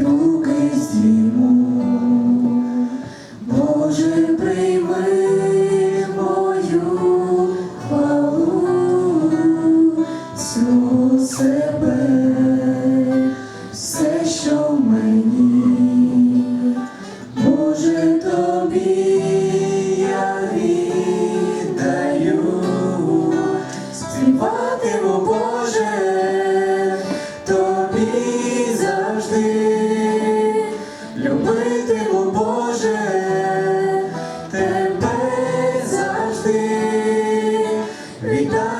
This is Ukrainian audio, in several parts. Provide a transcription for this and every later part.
руки здійму. Боже, прийми мою хвалу, всю себе, все, що в мені, Боже, тобі любитиму, Боже, тебе завжди, віддам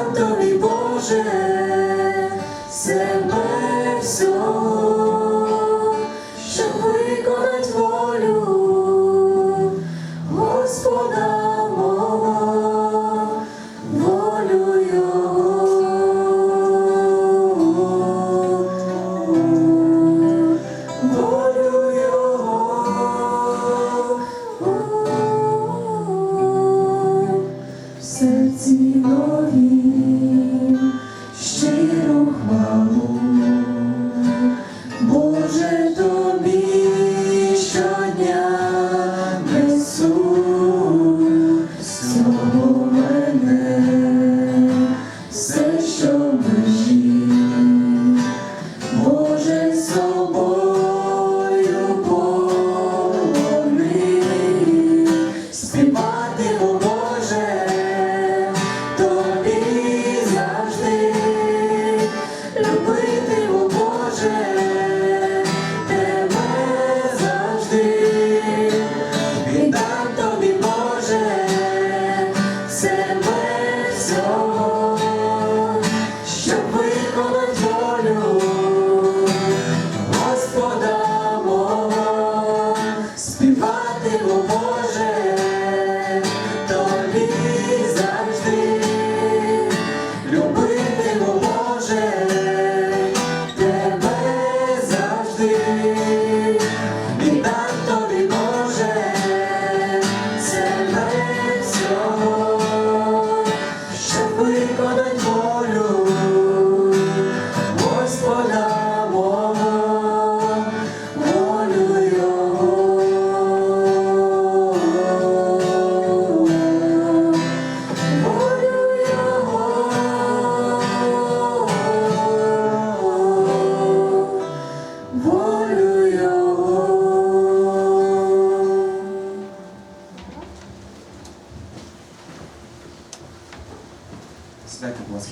Сідайте, будь.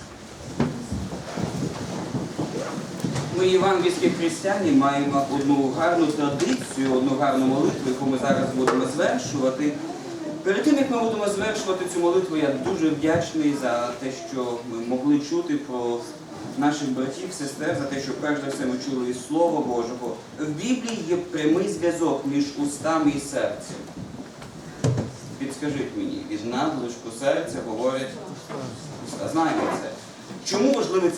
Ми, євангельські християни, маємо одну гарну традицію, одну гарну молитву, яку ми зараз будемо звершувати. Перед тим, як ми будемо звершувати цю молитву, я дуже вдячний за те, що ми могли чути про наших братів, сестер, за те, що перш за все ми чули із Слова Божого. В Біблії є прямий зв'язок між устами і серцем. Підскажіть мені, від надлишку серця говорять. Знаємо це. Чому важливий цей